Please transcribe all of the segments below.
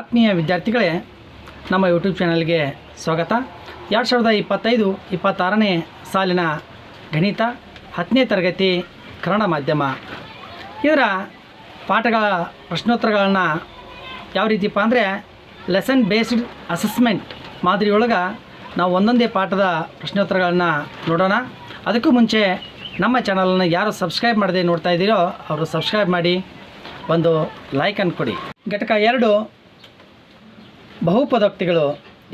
ಆತ್ಮೀಯ ವಿದ್ಯಾರ್ಥಿಗಳೇ, ನಮ್ಮ ಯೂಟ್ಯೂಬ್ ಚಾನಲ್ಗೆ ಸ್ವಾಗತ. ಎರಡು ಸಾವಿರದ ಇಪ್ಪತ್ತೈದು, ಇಪ್ಪತ್ತಾರನೇ ಸಾಲಿನ ಗಣಿತ ಹತ್ತನೇ ತರಗತಿ ಕನ್ನಡ ಮಾಧ್ಯಮ. ಇದರ ಪಾಠಗಳ ಪ್ರಶ್ನೋತ್ತರಗಳನ್ನು ಯಾವ ರೀತಿಪ್ಪ ಅಂದರೆ ಲೆಸನ್ ಬೇಸ್ಡ್ ಅಸೆಸ್ಮೆಂಟ್ ಮಾದರಿಯೊಳಗೆ ನಾವು ಒಂದೊಂದೇ ಪಾಠದ ಪ್ರಶ್ನೋತ್ತರಗಳನ್ನು ನೋಡೋಣ. ಅದಕ್ಕೂ ಮುಂಚೆ ನಮ್ಮ ಚಾನಲನ್ನು ಯಾರು ಸಬ್ಸ್ಕ್ರೈಬ್ ಮಾಡದೆ ನೋಡ್ತಾ ಇದ್ದೀರೋ, ಅವರು ಸಬ್ಸ್ಕ್ರೈಬ್ ಮಾಡಿ, ಒಂದು ಲೈಕನ್ನು ಕೊಡಿ. ಘಟಕ ಎರಡು ಬಹುಪದೋಕ್ತಿಗಳು.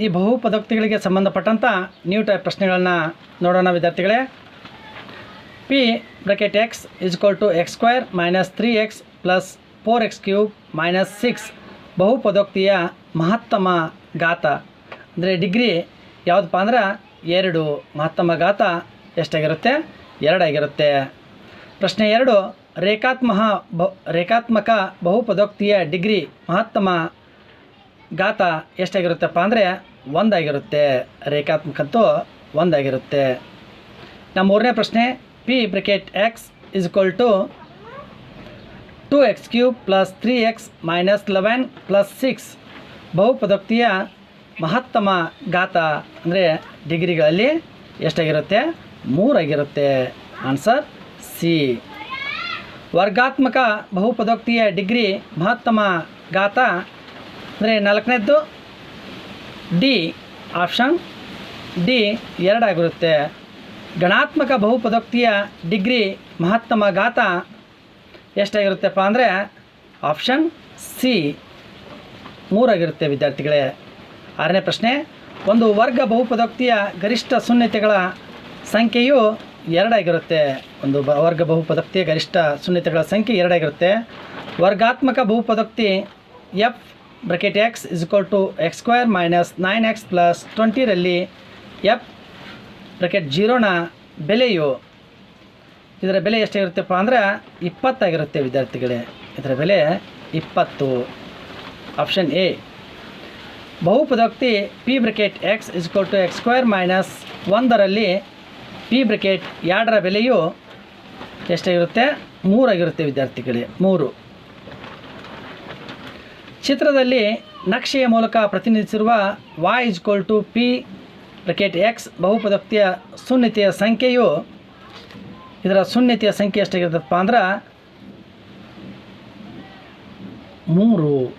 ಈ ಬಹುಪದೋಕ್ತಿಗಳಿಗೆ ಸಂಬಂಧಪಟ್ಟಂಥ ನ್ಯೂ ಟೈಪ್ ಪ್ರಶ್ನೆಗಳನ್ನ ನೋಡೋಣ ವಿದ್ಯಾರ್ಥಿಗಳೇ. P bracket X is equal to X square minus three X plus four X cube minus six ಬಹುಪದೋಕ್ತಿಯ ಮಹತ್ತಮ ಘಾತ. ಅಂದರೆ ಡಿಗ್ರಿ ಯಾವುದಪ್ಪ ಅಂದ್ರೆ ಎರಡು. ಮಹತ್ತಮ ಘಾತ ಎಷ್ಟಾಗಿರುತ್ತೆ? ಎರಡಾಗಿರುತ್ತೆ. ಪ್ರಶ್ನೆ ಎರಡು ರೇಖಾತ್ಮಕ ಬಹು ರೇಖಾತ್ಮಕ ಬಹುಪದೋಕ್ತಿಯ ಡಿಗ್ರಿ ಮಹತ್ತಮ ಘಾತ ಎಷ್ಟಾಗಿರುತ್ತಪ್ಪ ಅಂದರೆ ಒಂದಾಗಿರುತ್ತೆ. ರೇಖಾತ್ಮಕಂತೂ ಒಂದಾಗಿರುತ್ತೆ. ನಮ್ಮ ಮೂರನೇ ಪ್ರಶ್ನೆ p bracket x is equal to two x cube plus three x minus eleven plus six ಬಹುಪದೋಕ್ತಿಯ ಮಹತ್ತಮ ಘಾತ ಅಂದರೆ ಡಿಗ್ರಿಗಳಲ್ಲಿ ಎಷ್ಟಾಗಿರುತ್ತೆ? ಮೂರಾಗಿರುತ್ತೆ. ಆನ್ಸರ್ ಸಿ ವರ್ಗಾತ್ಮಕ ಬಹುಪದೋಕ್ತಿಯ ಡಿಗ್ರಿ ಮಹತ್ತಮ ಘಾತ ಅಂದರೆ ನಾಲ್ಕನೇದ್ದು ಡಿ ಆಪ್ಷನ್ ಡಿ ಎರಡಾಗಿರುತ್ತೆ. ಗಣಾತ್ಮಕ ಬಹುಪದೋಕ್ತಿಯ ಡಿಗ್ರಿ ಮಹತ್ತಮ ಘಾತ ಎಷ್ಟಾಗಿರುತ್ತಪ್ಪ ಅಂದರೆ ಆಪ್ಷನ್ ಸಿ ಮೂರಾಗಿರುತ್ತೆ ವಿದ್ಯಾರ್ಥಿಗಳೇ. ಆರನೇ ಪ್ರಶ್ನೆ, ಒಂದು ವರ್ಗ ಬಹುಪದೋಕ್ತಿಯ ಗರಿಷ್ಠ ಶೂನ್ಯತೆಗಳ ಸಂಖ್ಯೆಯು ಎರಡಾಗಿರುತ್ತೆ. ಒಂದು ಬ ವರ್ಗ ಬಹುಪದೋಕ್ತಿಯ ಗರಿಷ್ಠ ಶೂನ್ಯತೆಗಳ ಸಂಖ್ಯೆ ಎರಡಾಗಿರುತ್ತೆ. ವರ್ಗಾತ್ಮಕ ಬಹುಪದೋಕ್ತಿ F bracket X is equal to X square minus nine X plus ಟ್ವೆಂಟಿರಲ್ಲಿ F bracket ಜೀರೋನ ಬೆಲೆಯು ಇದರ ಬೆಲೆ ಎಷ್ಟಾಗಿರುತ್ತಪ್ಪ ಅಂದರೆ ಇಪ್ಪತ್ತಾಗಿರುತ್ತೆ ವಿದ್ಯಾರ್ಥಿಗಳೇ. ಇದರ ಬೆಲೆ ಇಪ್ಪತ್ತು. Option A ಬಹುಪದೋಕ್ತಿ P bracket X is equal to X square minus ಒಂದರಲ್ಲಿ ಪಿ ಬ್ರಿಕೆಟ್ ಎರಡರ ಬೆಲೆಯು ಎಷ್ಟಾಗಿರುತ್ತೆ? ಮೂರಾಗಿರುತ್ತೆ ವಿದ್ಯಾರ್ಥಿಗಳೇ. ಮೂರು. ಚಿತ್ರದಲ್ಲಿ ನಕ್ಷೆಯ ಮೂಲಕ ಪ್ರತಿನಿಧಿಸಿರುವ Y is equal to P bracket X ಬಹುಪದೋಕ್ತಿಯ ಶೂನ್ಯತೆಯ ಸಂಖ್ಯೆಯು ಇದರ ಶೂನ್ಯತೆಯ ಸಂಖ್ಯೆ ಎಷ್ಟಾಗಿರುತ್ತಪ್ಪ ಅಂದ್ರೆ ಮೂರು.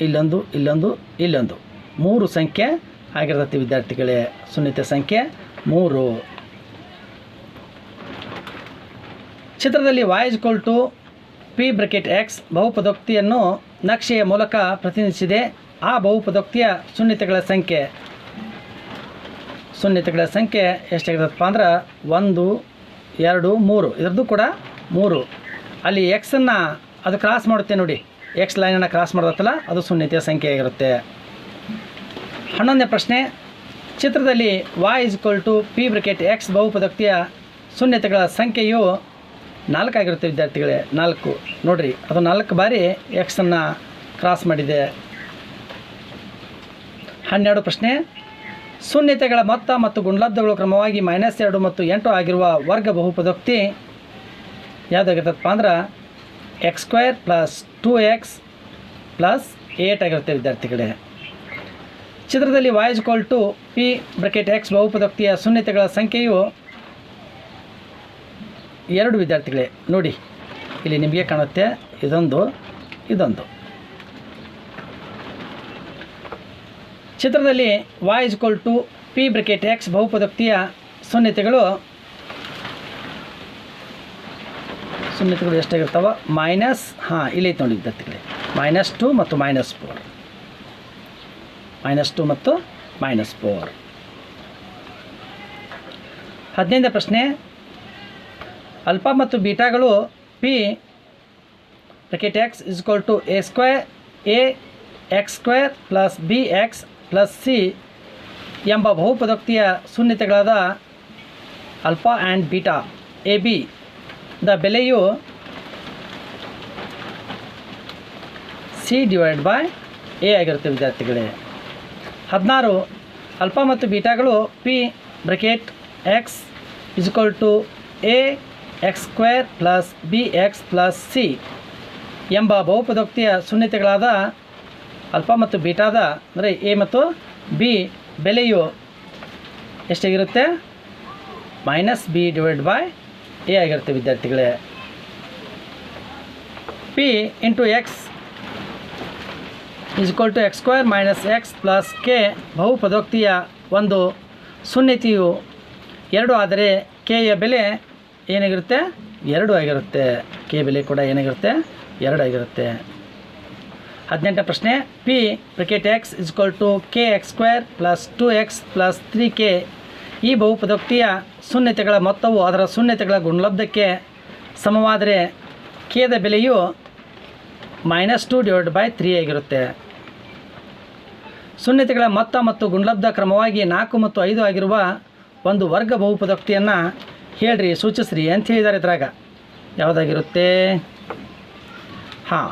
ಇಲ್ಲೊಂದು ಇಲ್ಲೊಂದು ಇಲ್ಲೊಂದು. ಮೂರು ಸಂಖ್ಯೆ ಆಗಿರ್ತೈತಿ ವಿದ್ಯಾರ್ಥಿಗಳೇ ಶೂನ್ಯತೆ ಸಂಖ್ಯೆ ಮೂರು. ಚಿತ್ರದಲ್ಲಿ Y is to P bracket X ಬಹುಪದೋಕ್ತಿಯನ್ನು ನಕ್ಷೆಯ ಮೂಲಕ ಪ್ರತಿನಿಧಿಸಿದೆ. ಆ ಬಹುಪದೋಕ್ತಿಯ ಶೂನ್ಯತೆಗಳ ಸಂಖ್ಯೆ. ಶೂನ್ಯತೆಗಳ ಸಂಖ್ಯೆ ಎಷ್ಟಾಗಿರುತ್ತಪ್ಪ ಅಂದ್ರೆ ಒಂದು, ಎರಡು, ಮೂರು. ಇದರದ್ದು ಕೂಡ ಮೂರು. ಅಲ್ಲಿ ಎಕ್ಸನ್ನು ಅದು ಕ್ರಾಸ್ ಮಾಡುತ್ತೆ ನೋಡಿ. ಎಕ್ಸ್ ಲೈನನ್ನು ಕ್ರಾಸ್ ಮಾಡುತ್ತಲ್ಲ, ಅದು ಶೂನ್ಯತೆಯ ಸಂಖ್ಯೆ ಆಗಿರುತ್ತೆ. ಹನ್ನೊಂದನೇ ಪ್ರಶ್ನೆ. ಚಿತ್ರದಲ್ಲಿ Y is equal to P bracket X ಬಹುಪದಕ್ತಿಯ ಶೂನ್ಯತೆಗಳ ಸಂಖ್ಯೆಯು ನಾಲ್ಕಾಗಿರುತ್ತೆ ವಿದ್ಯಾರ್ಥಿಗಳೇ, ನಾಲ್ಕು. ನೋಡಿರಿ, ಅದು ನಾಲ್ಕು ಬಾರಿ ಎಕ್ಸನ್ನು ಕ್ರಾಸ್ ಮಾಡಿದೆ. ಹನ್ನೆರಡು ಪ್ರಶ್ನೆ. ಶೂನ್ಯತೆಗಳ ಮೊತ್ತ ಮತ್ತು ಗುಣಲಬ್ಧಗಳು ಕ್ರಮವಾಗಿ ಮೈನಸ್ ಎರಡು ಮತ್ತು ಎಂಟು ಆಗಿರುವ ವರ್ಗ ಬಹುಪದೋಕ್ತಿ ಯಾವುದಾಗಿರ್ತದಪ್ಪ ಅಂದ್ರೆ x square plus two x plus eight ಆಗಿರುತ್ತೆ ವಿದ್ಯಾರ್ಥಿಗಳೇ. ಚಿತ್ರದಲ್ಲಿ y is equal to p bracket x ಬಹುಪದೋಕ್ತಿಯ ಶೂನ್ಯತೆಗಳ ಸಂಖ್ಯೆಯು ಎರಡು ವಿದ್ಯಾರ್ಥಿಗಳೇ, ನೋಡಿ, ಇಲ್ಲಿ ನಿಮಗೆ ಕಾಣುತ್ತೆ ಇದೊಂದು ಇದೊಂದು. ಚಿತ್ರದಲ್ಲಿ Y is equal to P bracket X ಬಹುಪದೋಕ್ತಿಯ ಶೂನ್ಯತೆಗಳು ಶೂನ್ಯತೆಗಳು ಎಷ್ಟಾಗಿರ್ತಾವ? ಮೈನಸ್ ಹಾಂ, ಇಲ್ಲಿ ನೋಡಿ ವಿದ್ಯಾರ್ಥಿಗಳೇ. ಮೈನಸ್ ಟು ಮತ್ತು ಮೈನಸ್ ಫೋರ್ ಮೈನಸ್ ಟು ಮತ್ತು ಮೈನಸ್ ಫೋರ್ ಹದಿನೈದನೇ ಪ್ರಶ್ನೆ ಅಲ್ಫಾ ಮತ್ತು ಬೀಟಾಗಳು P bracket X is equal to A square A X square plus B X plus C ಎಂಬ ಬಹುಪದೋಕ್ತಿಯ ಶೂನ್ಯತೆಗಳಾದ alpha and beta A B the ಬೆಲೆಯು C divide by A ಆಗಿರುತ್ತೆ, ವಿದ್ಯಾರ್ಥಿಗಳೇ. ಹದಿನಾರು ಅಲ್ಫಾ ಮತ್ತು ಬೀಟಾಗಳು P bracket X is equal to A X square plus B X plus C ಎಂಬ ಬಹುಪದೋಕ್ತಿಯ ಶೂನ್ಯತೆಗಳಾದ ಅಲ್ಪ ಮತ್ತು ಬೀಟಾದ ಅಂದರೆ ಎ ಮತ್ತು ಬಿ ಬೆಲೆಯು ಎಷ್ಟಾಗಿರುತ್ತೆ? Minus B divide by A ಆಗಿರುತ್ತೆ ವಿದ್ಯಾರ್ಥಿಗಳೇ. P into X is equal to X square minus X plus K ಬಹುಪದೋಕ್ತಿಯ ಒಂದು ಸುನ್ನಿತಿಯು ಎರಡು ಆದರೆ ಕೆಯ ಬೆಲೆ ಏನಾಗಿರುತ್ತೆ? ಎರಡು ಆಗಿರುತ್ತೆ. ಕೆ ಬೆಲೆ ಕೂಡ ಏನಾಗಿರುತ್ತೆ? ಎರಡು ಆಗಿರುತ್ತೆ. ಹದಿನೆಂಟನೇ ಪ್ರಶ್ನೆ P bracket X is equal to K X square plus two X plus three K ಈ ಬಹುಪದೋಕ್ತಿಯ ಶೂನ್ಯತೆಗಳ ಮೊತ್ತವು ಅದರ ಶೂನ್ಯತೆಗಳ ಗುಣಲಬ್ಧಕ್ಕೆ ಸಮವಾದರೆ ಕೆದ ಬೆಲೆಯು minus two divide by three ಆಗಿರುತ್ತೆ. ಶೂನ್ಯತೆಗಳ ಮೊತ್ತ ಮತ್ತು ಗುಣಲಬ್ಧ ಕ್ರಮವಾಗಿ ನಾಲ್ಕು ಮತ್ತು ಐದು ಆಗಿರುವ ಒಂದು ವರ್ಗ ಬಹುಪದೋಕ್ತಿಯನ್ನು ಹೇಳ್ರಿ, ಸೂಚಿಸ್ರಿ ಅಂತ ಹೇಳಿದ್ದಾರೆ ಇದ್ರಾಗ. ಯಾವುದಾಗಿರುತ್ತೆ? ಹಾಂ.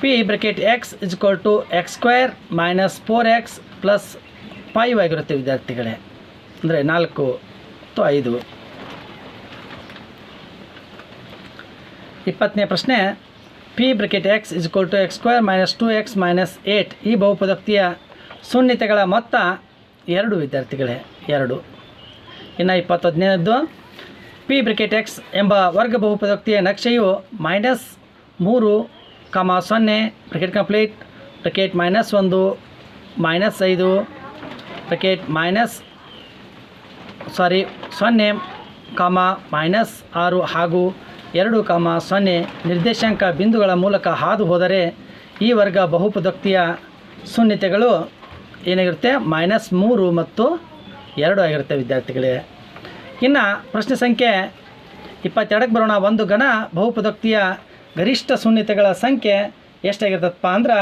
P bracket X is equal to X square minus four X plus five ಆಗಿರುತ್ತೆ ವಿದ್ಯಾರ್ಥಿಗಳೇ. ಅಂದರೆ ನಾಲ್ಕು ಮತ್ತು ಐದು. ಇಪ್ಪತ್ತನೇ ಪ್ರಶ್ನೆ P bracket X is equal to X square minus two X minus eight ಈ ಬಹುಪದೋಕ್ತಿಯ ಶೂನ್ಯತೆಗಳ ಮೊತ್ತ ಎರಡು ವಿದ್ಯಾರ್ಥಿಗಳೇ, ಎರಡು. ಇನ್ನು ಇಪ್ಪತ್ತೊಂದನೇದ್ದು ಪಿ ಬ್ರಿಕೆಟ್ ಎಕ್ಸ್ ಎಂಬ ವರ್ಗ ಬಹುಪದಕ್ತಿಯ ನಕ್ಷೆಯು ಮೈನಸ್ ಮೂರು ಕಮ ಸೊನ್ನೆ ಬ್ರಿಕೆಟ್ ಕಂಪ್ಲೀಟ್ ಬ್ರಿಕೆಟ್ ಮೈನಸ್ ಒಂದು ಮೈನಸ್ ಐದು ಬ್ರಿಕೆಟ್ ಮೈನಸ್ ಸಾರಿ ಸೊನ್ನೆ ಕಾಮ ಮೈನಸ್ ಆರು ಹಾಗೂ ಎರಡು ಕಾಮ ಸೊನ್ನೆ ನಿರ್ದೇಶಾಂಕ ಬಿಂದುಗಳ ಮೂಲಕ ಹಾದು ಹೋದರೆ ಈ ವರ್ಗ ಬಹುಪದಕ್ತಿಯ ಶೂನ್ಯತೆಗಳು ಏನಾಗಿರುತ್ತೆ? ಮೈನಸ್ ಮೂರು ಮತ್ತು ಎರಡು ಆಗಿರುತ್ತೆ ವಿದ್ಯಾರ್ಥಿಗಳೇ. ಇನ್ನು ಪ್ರಶ್ನೆ ಸಂಖ್ಯೆ ಇಪ್ಪತ್ತೆರಡಕ್ಕೆ ಬರೋಣ. ಒಂದು ಘನ ಬಹುಪದೋಕ್ತಿಯ ಗರಿಷ್ಠ ಶೂನ್ಯತೆಗಳ ಸಂಖ್ಯೆ ಎಷ್ಟಾಗಿರ್ತದಪ್ಪ ಅಂದ್ರೆ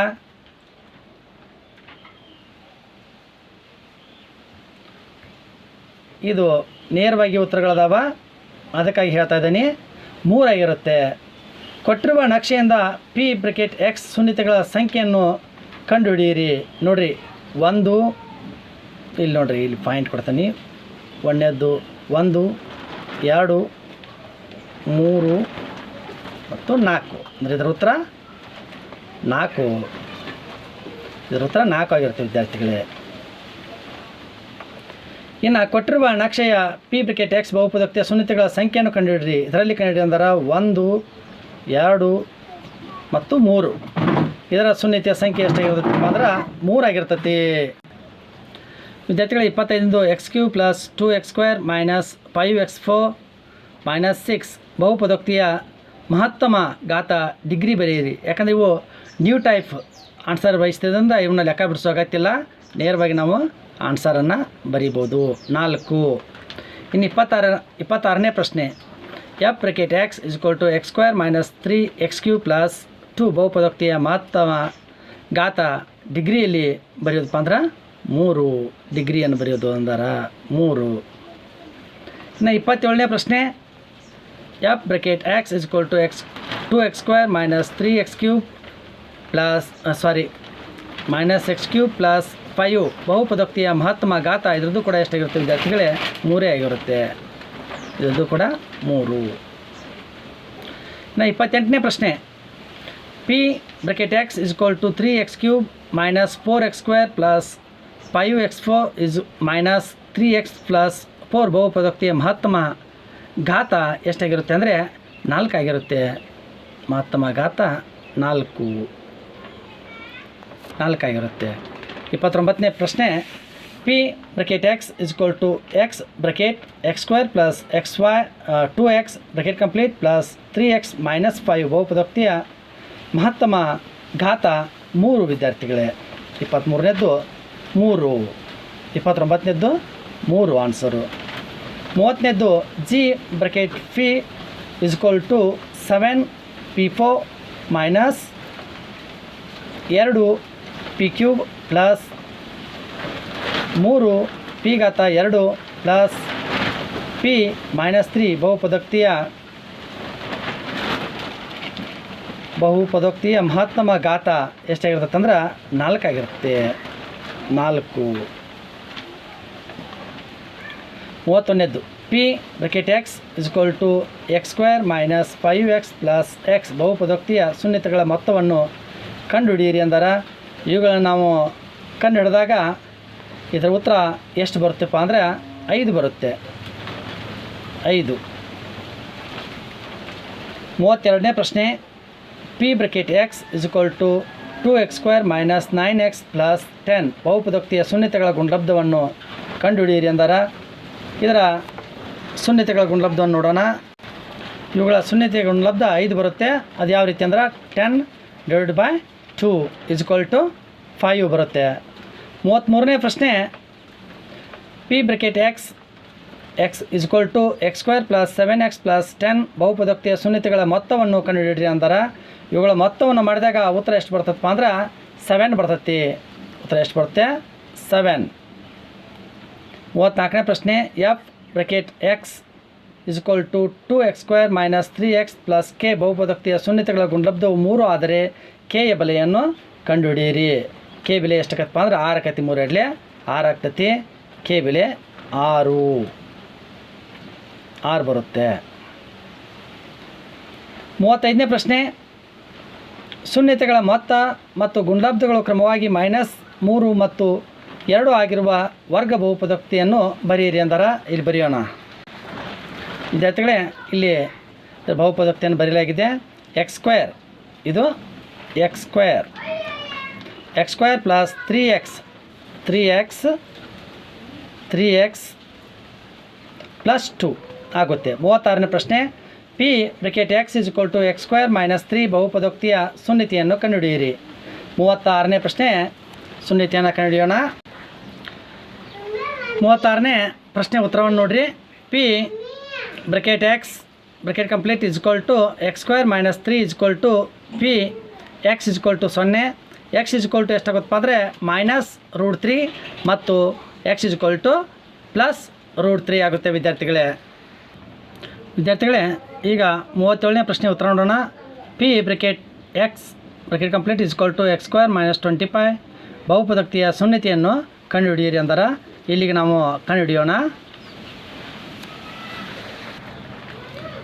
ಇದು ನೇರವಾಗಿ ಉತ್ತರಗಳದಾವ. ಅದಕ್ಕಾಗಿ ಹೇಳ್ತಾ ಇದ್ದೀನಿ. ಮೂರಾಗಿರುತ್ತೆ ಕೊಟ್ಟಿರುವ ನಕ್ಷೆಯಿಂದ ಪಿ ಬ್ರಿಕೆಟ್ ಎಕ್ಸ್ ಶೂನ್ಯತೆಗಳ ಸಂಖ್ಯೆಯನ್ನು ಕಂಡುಹಿಡಿಯಿರಿ. ನೋಡಿರಿ, ಒಂದು ಇಲ್ಲಿ ನೋಡಿರಿ, ಇಲ್ಲಿ ಪಾಯಿಂಟ್ ಕೊಡ್ತೀನಿ. ಒಂದನೇದ್ದು ಒಂದು, ಎರಡು, ಮೂರು, ಮತ್ತು ನಾಲ್ಕು. ಅಂದರೆ ಇದರ ಉತ್ತರ ನಾಲ್ಕು. ಇದರ ಉತ್ತರ ನಾಲ್ಕು ಆಗಿರುತ್ತೆ, ವಿದ್ಯಾರ್ಥಿಗಳೇ. ಇನ್ನು ಕೊಟ್ಟಿರುವ ನಕ್ಷೆಯ ಪಿ ಬ್ರಿಕೆಟ್ ಎಕ್ಸ್ ಬಹುಪದೋಕ್ತಿಯ ಸುನ್ನತಿಗಳ ಸಂಖ್ಯೆಯನ್ನು ಕಂಡುಹಿಡಿರಿ. ಇದರಲ್ಲಿ ಕಂಡುಹಿಡಿ ಅಂದ್ರೆ ಒಂದು, ಎರಡು, ಮತ್ತು ಮೂರು. ಇದರ ಸುನ್ನತಿಯ ಸಂಖ್ಯೆ ಎಷ್ಟಾಗಿರುತ್ತೆ ಅಂದ್ರೆ ಮೂರಾಗಿರ್ತೈತಿ ವಿದ್ಯಾರ್ಥಿಗಳ ಇಪ್ಪತ್ತೈದು X cube plus two X square minus five X four minus six ಬಹುಪದೋಕ್ತಿಯ ಮಹತ್ತಮ ಘಾತ ಡಿಗ್ರಿ ಬರೆಯಿರಿ. ಯಾಕಂದರೆ ಇವು ನ್ಯೂ ಟೈಪ್ ಆನ್ಸರ್ ಬಯಸ್ತಿದ್ದರಿಂದ ಇವನ್ನ ಲೆಕ್ಕ ಬಿಡಿಸೋ ಅಗತ್ಯ ನೇರವಾಗಿ ನಾವು ಆನ್ಸರನ್ನು ಬರಿಬೋದು. ನಾಲ್ಕು. ಇನ್ನು ಇಪ್ಪತ್ತಾರ, ಇಪ್ಪತ್ತಾರನೇ ಪ್ರಶ್ನೆ. F bracket X is equal to X square minus three X cube plus two ಬಹುಪದೋಕ್ತಿಯ ಮಹತ್ತಮ ಘಾತ ಡಿಗ್ರಿಯಲ್ಲಿ ಬರೆಯೋದಪ್ಪ ಅಂದ್ರೆ ಮೂರು ಡಿಗ್ರಿಯನ್ನು ಬರೆಯೋದು ಅಂದಾರ. ಮೂರು. ಇನ್ನು ಇಪ್ಪತ್ತೇಳನೇ ಪ್ರಶ್ನೆ. F bracket X is equal to X two X square minus three X cube plus sorry minus X cube plus five ಬಹುಪದೋಕ್ತಿಯ ಮಹತ್ತಮ ಘಾತ ಇದರದ್ದು ಕೂಡ ಎಷ್ಟಾಗಿರುತ್ತೆ ವಿದ್ಯಾರ್ಥಿಗಳೇ? ಮೂರೇ ಆಗಿರುತ್ತೆ. ಇದರದ್ದು ಕೂಡ ಮೂರು. ಇನ್ನು ಇಪ್ಪತ್ತೆಂಟನೇ ಪ್ರಶ್ನೆ. P bracket X is equal to three X cube minus four X square plus five X four is minus three X plus four ಬಹುಪದೋಕ್ತಿಯ ಮಹತ್ತಮ ಘಾತ ಎಷ್ಟಾಗಿರುತ್ತೆ ಅಂದರೆ ನಾಲ್ಕಾಗಿರುತ್ತೆ ಮಹತ್ತಮ ಘಾತ ನಾಲ್ಕು. ನಾಲ್ಕಾಗಿರುತ್ತೆ ಇಪ್ಪತ್ತೊಂಬತ್ತನೇ ಪ್ರಶ್ನೆ p bracket x is equal to x bracket x square plus x y two x bracket complete plus three x minus five ಬಹುಪದೋಕ್ತಿಯ ಮಹತ್ತಮ ಘಾತ ಮೂರು ವಿದ್ಯಾರ್ಥಿಗಳೇ. ಇಪ್ಪತ್ತ್ಮೂರನೇದ್ದು ಮೂರು. ಇಪ್ಪತ್ತೊಂಬತ್ತನೇದ್ದು ಮೂರು answer ಮೂವತ್ತನೇದ್ದು g bracket p is equal to seven p four minus ಎರಡು P cube plus ಮೂರು ಪಿ ಗಾತ ಎರಡು ಪ್ಲಸ್ ಪಿ ಮೈನಸ್ ತ್ರೀ ಬಹುಪದೋಕ್ತಿಯ ಬಹುಪದೋಕ್ತಿಯ ಮಹತ್ತಮ ಗಾತ ಎಷ್ಟಾಗಿರ್ತದಂದ್ರೆ ನಾಲ್ಕಾಗಿರುತ್ತೆ. ನಾಲ್ಕು. ಮೂವತ್ತೊಂದನೇದ್ದು. P bracket X is equal to x square minus five x plus x ಬಹುಪದೋಕ್ತಿಯ ಶೂನ್ಯತೆಗಳ ಮೊತ್ತವನ್ನು ಕಂಡುಹಿಡಿಯಿರಿ ಅಂದರೆ, ಇವುಗಳನ್ನು ನಾವು ಕಂಡು ಹಿಡಿದಾಗ ಇದರ ಉತ್ತರ ಎಷ್ಟು ಬರುತ್ತಪ್ಪ ಅಂದರೆ ಐದು ಬರುತ್ತೆ. ಐದು. ಮೂವತ್ತೆರಡನೇ ಪ್ರಶ್ನೆ p bracket x is equal to two x square minus nine x plus ten. ಬಹುಪದೋಕ್ತಿಯ ಶೂನ್ಯತೆಗಳ ಗುಣಲಬ್ಧವನ್ನು ಕಂಡುಹಿಡಿಯಿರಿ ಎಂದರ, ಇದರ ಶೂನ್ಯತೆಗಳ ಗುಣಲಬ್ಧವನ್ನು ನೋಡೋಣ. ಇವುಗಳ ಶೂನ್ಯತೆಯ ಗುಣಲಬ್ಧ ಐದು ಬರುತ್ತೆ. ಅದು ಯಾವ ರೀತಿ ಅಂದ್ರೆ, ten divide by two is equal to five ಬರುತ್ತೆ. ಮೂವತ್ತ್ಮೂರನೇ ಪ್ರಶ್ನೆ, P bracket X X is equal to X square plus seven X plus ten. ಬಹುಪದೋಕ್ತಿಯ ಶೂನ್ಯತೆಗಳ ಮೊತ್ತವನ್ನು ಕಂಡುಹಿಡಿಯಿರಿ ಅಂತಾರೆ ಇವುಗಳ ಮೊತ್ತವನ್ನು ಮಾಡಿದಾಗ ಉತ್ತರ ಎಷ್ಟು ಬರ್ತದಪ್ಪ ಅಂದ್ರೆ ಸೆವೆನ್ ಬರ್ತೈತಿ ಉತ್ತರ ಎಷ್ಟು ಬರುತ್ತೆ? ಸೆವೆನ್ ಮೂವತ್ತ್ನಾಲ್ಕನೇ ಪ್ರಶ್ನೆ F bracket X is equal to two X square minus three X plus K ಬಹುಪದಕ್ತಿಯ ಶೂನ್ಯತೆಗಳ ಗುಣಲಬ್ಧವು ಮೂರು ಆದರೆ ಕೆಯ ಬೆಲೆಯನ್ನು ಕಂಡುಹಿಡಿಯಿರಿ. ಕೆ ಬೆಲೆ ಎಷ್ಟಾಗತ್ತಪ್ಪ ಅಂದ್ರೆ ಆರು ಆಕತಿ ಮೂರು ಎರಡಲೆ ಆರು ಆಗ್ತತಿ ಕೆ ಬೆಲೆ ಆರು. ಆರು ಬರುತ್ತೆ. ಮೂವತ್ತೈದನೇ ಪ್ರಶ್ನೆ ಶೂನ್ಯತೆಗಳ ಮೊತ್ತ ಮತ್ತು ಗುಂಡಾಬ್ದಗಳು ಕ್ರಮವಾಗಿ ಮೈನಸ್ ಮೂರು ಮತ್ತು ಎರಡು ಆಗಿರುವ ವರ್ಗ ಬಹುಪದಕ್ತಿಯನ್ನು ಬರೆಯಿರಿ ಅಂದರ. ಇಲ್ಲಿ ಬರೆಯೋಣ. ವಿದ್ಯಾರ್ಥಿಗಳೇ, ಇಲ್ಲಿ ಬಹುಪದಕ್ತಿಯನ್ನು ಬರೆಯಲಾಗಿದೆ. ಎಕ್ಸ್ ಸ್ಕ್ವೇರ್ ಇದು x square x square plus three x three x three x plus two ಆಗುತ್ತೆ. ಮೂವತ್ತಾರನೇ ಪ್ರಶ್ನೆ. P bracket x is equal to x square minus three ಬಹುಪದೋಕ್ತಿಯ ಸುನ್ನಿತಿಯನ್ನು ಕಂಡುಹಿಡಿಯಿರಿ. ಮೂವತ್ತಾರನೇ ಪ್ರಶ್ನೆ ಸುನ್ನಿತಿಯನ್ನು ಕಂಡುಹಿಡಿಯೋಣ. ಮೂವತ್ತಾರನೇ ಪ್ರಶ್ನೆ ಉತ್ತರವನ್ನು ನೋಡಿರಿ. P bracket x bracket complete is equal to x square minus three is equal to p x is equal to ಸೊನ್ನೆ. ಎಕ್ಸ್ ಇಸ್ ಇಕ್ವಲ್ ಟು ಎಷ್ಟಾಗುತ್ತಪ್ಪ ಅಂದರೆ ಮೈನಸ್ ರೂಟ್ ತ್ರೀ ಮತ್ತು x is equal to plus root three ಆಗುತ್ತೆ ವಿದ್ಯಾರ್ಥಿಗಳೇ. ವಿದ್ಯಾರ್ಥಿಗಳೇ ಈಗ ಮೂವತ್ತೇಳನೇ ಪ್ರಶ್ನೆ ಉತ್ತರ ನೋಡೋಣ. P bracket x bracket complete is equal to x square minus twenty five. ಬಹುಪದಕ್ತಿಯ ಶೂನ್ಯತೆಯನ್ನು ಕಂಡುಹಿಡಿಯಿರಿ ಅಂದರೆ. ಇಲ್ಲಿಗೆ ನಾವು ಕಂಡುಹಿಡಿಯೋಣ.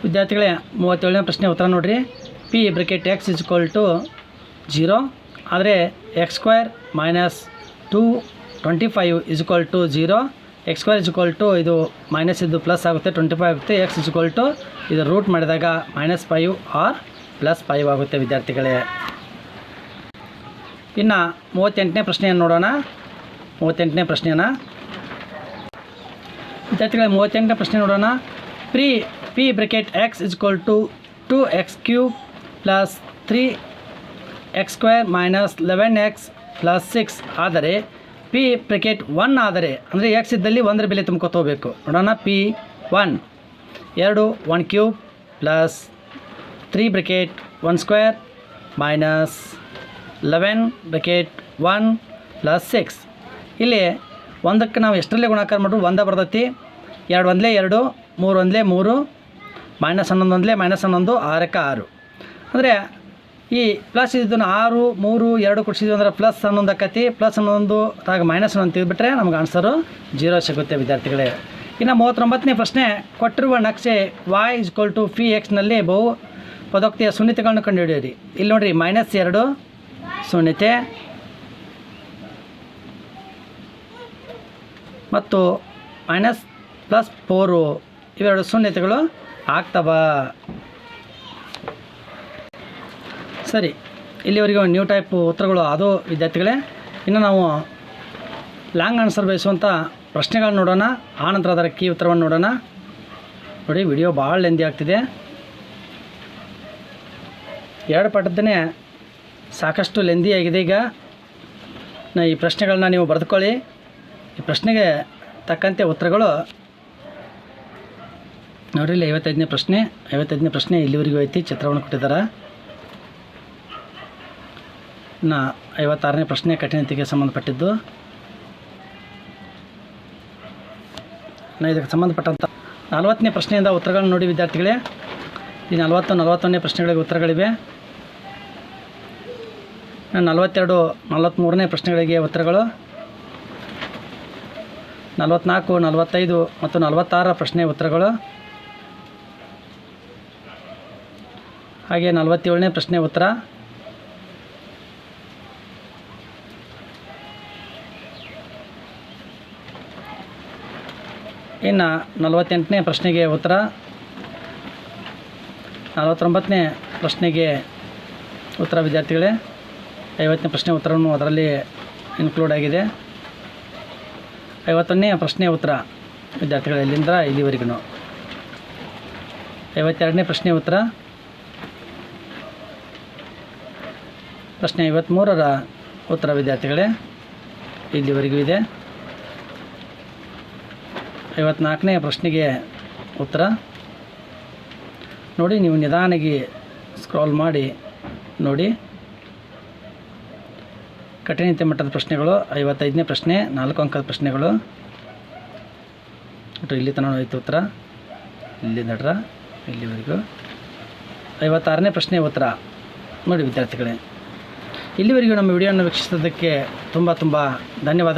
ವಿದ್ಯಾರ್ಥಿಗಳೇ, ಮೂವತ್ತೇಳನೇ ಪ್ರಶ್ನೆ ಉತ್ತರ ನೋಡಿರಿ. P bracket x is equal to zero. ಆದರೆ x square minus two twenty five is equal to zero. X square is equal to ಇದು ಮೈನಸ್ ಇದು ಪ್ಲಸ್ ಆಗುತ್ತೆ ಟ್ವೆಂಟಿ ಫೈವ್ ಆಗುತ್ತೆ. ಎಕ್ಸ್ ಇಸ್ ಇಕ್ವಲ್ ಟು ಇದು ರೂಟ್ ಮಾಡಿದಾಗ minus five or plus five ಆಗುತ್ತೆ ವಿದ್ಯಾರ್ಥಿಗಳೇ. ಇನ್ನು ಮೂವತ್ತೆಂಟನೇ ಪ್ರಶ್ನೆಯನ್ನು ನೋಡೋಣ. ಮೂವತ್ತೆಂಟನೇ ಪ್ರಶ್ನೆಯನ್ನು. ವಿದ್ಯಾರ್ಥಿಗಳ, ಮೂವತ್ತೆಂಟನೇ ಪ್ರಶ್ನೆ ನೋಡೋಣ. Pre p bracket x is equal to two x cube plus three x square minus eleven x plus six ಆದರೆ ಪಿ ಬ್ರಿಕೆಟ್ ಒನ್ ಆದರೆ, ಅಂದರೆ ಎಕ್ಸ್ ಇದ್ದಲ್ಲಿ ಒಂದರ ಬೆಲೆ ತುಂಬ್ಕೊತೋಗ್ಬೇಕು ನೋಡೋಣ ಪಿ ಒನ್ ಎರಡು one cube plus three bracket one square minus eleven bracket one plus six ಇಲ್ಲಿ ಒಂದಕ್ಕೆ ನಾವು ಎಷ್ಟರಲ್ಲೇ ಗುಣಾಕಾರ ಮಾಡಿದ್ರು ಒಂದ ಬರ್ತೈತಿ. ಎರಡು ಒಂದಲೇ ಎರಡು, ಮೂರು ಒಂದಲೇ ಮೂರು ಮೈನಸ್ ಹನ್ನೊಂದು ಒಂದಲೇ ಮೈನಸ್ ಹನ್ನೊಂದು, ಆರಕ್ಕೆ ಆರು. ಅಂದರೆ ಈ ಪ್ಲಸ್ ಇದನ್ನು ಆರು, ಮೂರು, ಎರಡು ಕೊಡ್ಸಿದ್ವಿ ಅಂದ್ರೆ ಪ್ಲಸ್ ಹನ್ನೊಂದು ಆಕತಿ. ಪ್ಲಸ್ ಹನ್ನೊಂದು ಆಗ ಮೈನಸ್ ಹನ್ನೊಂದು ತೆಗೆದುಬಿಟ್ರೆ ನಮ್ಗೆ ಆನ್ಸರು ಜೀರೋ ಸಿಗುತ್ತೆ ವಿದ್ಯಾರ್ಥಿಗಳೇ. ಇನ್ನು ಮೂವತ್ತೊಂಬತ್ತನೇ ಪ್ರಶ್ನೆ, ಕೊಟ್ಟಿರುವ ನಕ್ಷೆ y is equal to p ಎಕ್ಸ್ನಲ್ಲಿ ಬಹು ಪದೋಕ್ತಿಯ ಶೂನ್ಯತೆಗಳನ್ನು ಕಂಡುಹಿಡಿಯಿರಿ. ಇಲ್ಲಿ ನೋಡಿರಿ ಮೈನಸ್ ಎರಡು, ಸುನ್ನಿತೆ. ಮತ್ತು ಮೈನಸ್ ಪ್ಲಸ್ ಫೋರು ಇವೆರಡು ಶೂನ್ಯತೆಗಳು ಆಗ್ತವ. ಸರಿ, ಇಲ್ಲಿವರೆಗೂ ನ್ಯೂ ಟೈಪ್ ಉತ್ತರಗಳು ಅದು ವಿದ್ಯಾರ್ಥಿಗಳೇ. ಇನ್ನು ನಾವು ಲಾಂಗ್ ಆನ್ಸರ್ ಬಯಸುವಂಥ ಪ್ರಶ್ನೆಗಳನ್ನ ನೋಡೋಣ ಆನಂತರ ಅದರ ಕೀ ಉತ್ತರವನ್ನು ನೋಡೋಣ. ನೋಡಿ ವಿಡಿಯೋ ಭಾಳ ಲೆಂದಿ ಆಗ್ತಿದೆ. ಎರಡು ಪಾಠದನೇ ಸಾಕಷ್ಟು ಲೆಂದಿ ಆಗಿದೆ ಈಗ. ನಾ ಈ ಪ್ರಶ್ನೆಗಳನ್ನ ನೀವು ಬರೆದುಕೊಳ್ಳಿ. ಈ ಪ್ರಶ್ನೆಗೆ ತಕ್ಕಂತೆ ಉತ್ತರಗಳು. ನೋಡಿರಿ ಐವತ್ತೈದನೇ ಪ್ರಶ್ನೆ ಐವತ್ತೈದನೇ ಪ್ರಶ್ನೆ ಇಲ್ಲಿವರೆಗೂ ಐತಿ, ಚಿತ್ರವನ್ನು ಕೊಟ್ಟಿದ್ದಾರೆ. ಇನ್ನು ಐವತ್ತಾರನೇ ಪ್ರಶ್ನೆ ಕಠಿಣತೆಗೆ ಸಂಬಂಧಪಟ್ಟಿದ್ದು. ಇದಕ್ಕೆ ಸಂಬಂಧಪಟ್ಟಂಥ ನಲವತ್ತನೇ ಪ್ರಶ್ನೆಯಿಂದ ಉತ್ತರಗಳನ್ನು ನೋಡಿ ವಿದ್ಯಾರ್ಥಿಗಳೇ. ಈ ನಲವತ್ತು, ನಲವತ್ತೊಂದನೇ ಪ್ರಶ್ನೆಗಳಿಗೆ ಉತ್ತರಗಳಿವೆ. ನಲವತ್ತೆರಡು ನಲವತ್ತ್ಮೂರನೇ ಪ್ರಶ್ನೆಗಳಿಗೆ ಉತ್ತರಗಳು. ನಲವತ್ತ್ನಾಲ್ಕು ನಲವತ್ತೈದು ಮತ್ತು ನಲವತ್ತಾರ ಪ್ರಶ್ನೆ ಉತ್ತರಗಳು. ಹಾಗೆ ನಲವತ್ತೇಳನೇ ಪ್ರಶ್ನೆ ಉತ್ತರ. ಇನ್ನು ನಲವತ್ತೆಂಟನೇ ಪ್ರಶ್ನೆಗೆ ಉತ್ತರ. ನಲವತ್ತೊಂಬತ್ತನೇ ಪ್ರಶ್ನೆಗೆ ಉತ್ತರ, ವಿದ್ಯಾರ್ಥಿಗಳೇ. ಐವತ್ತನೇ ಪ್ರಶ್ನೆ ಉತ್ತರವನ್ನು ಅದರಲ್ಲಿ ಇನ್ಕ್ಲೂಡ್ ಆಗಿದೆ. ಐವತ್ತೊಂದನೇ ಪ್ರಶ್ನೆ ಉತ್ತರ, ವಿದ್ಯಾರ್ಥಿಗಳು, ಇಲ್ಲಿಂದ ಇಲ್ಲಿವರೆಗೂ. ಐವತ್ತೆರಡನೇ ಪ್ರಶ್ನೆ ಉತ್ತರ. ಪ್ರಶ್ನೆ ಐವತ್ತ್ಮೂರರ ಉತ್ತರ, ವಿದ್ಯಾರ್ಥಿಗಳೇ, ಇಲ್ಲಿವರೆಗೂ ಇದೆ. ಐವತ್ನಾಲ್ಕನೇ ಪ್ರಶ್ನೆಗೆ ಉತ್ತರ. ನೋಡಿ, ನೀವು ನಿಧಾನಗಿ ಸ್ಕ್ರಾಲ್ ಮಾಡಿ, ನೋಡಿ. ಕಠಿಣತೆ ಮಟ್ಟದ ಪ್ರಶ್ನೆಗಳು, ಐವತ್ತೈದನೇ ಪ್ರಶ್ನೆ, ನಾಲ್ಕು ಅಂಕದ ಪ್ರಶ್ನೆಗಳು. ಒಟ್ಟು ಇಲ್ಲಿ ತನಕ ಹೋಯ್ತು ಉತ್ತರ. ಇಲ್ಲಿ ನಡ್ರ, ಇಲ್ಲಿವರೆಗೂ. ಐವತ್ತಾರನೇ ಪ್ರಶ್ನೆ ಉತ್ತರ. ನೋಡಿ, ವಿದ್ಯಾರ್ಥಿಗಳೇ. ಇಲ್ಲಿವರೆಗೂ ನಮ್ಮ ವಿಡಿಯೋವನ್ನು ವೀಕ್ಷಿಸಿದ್ದಕ್ಕೆ ತುಂಬ ತುಂಬ ಧನ್ಯವಾದ.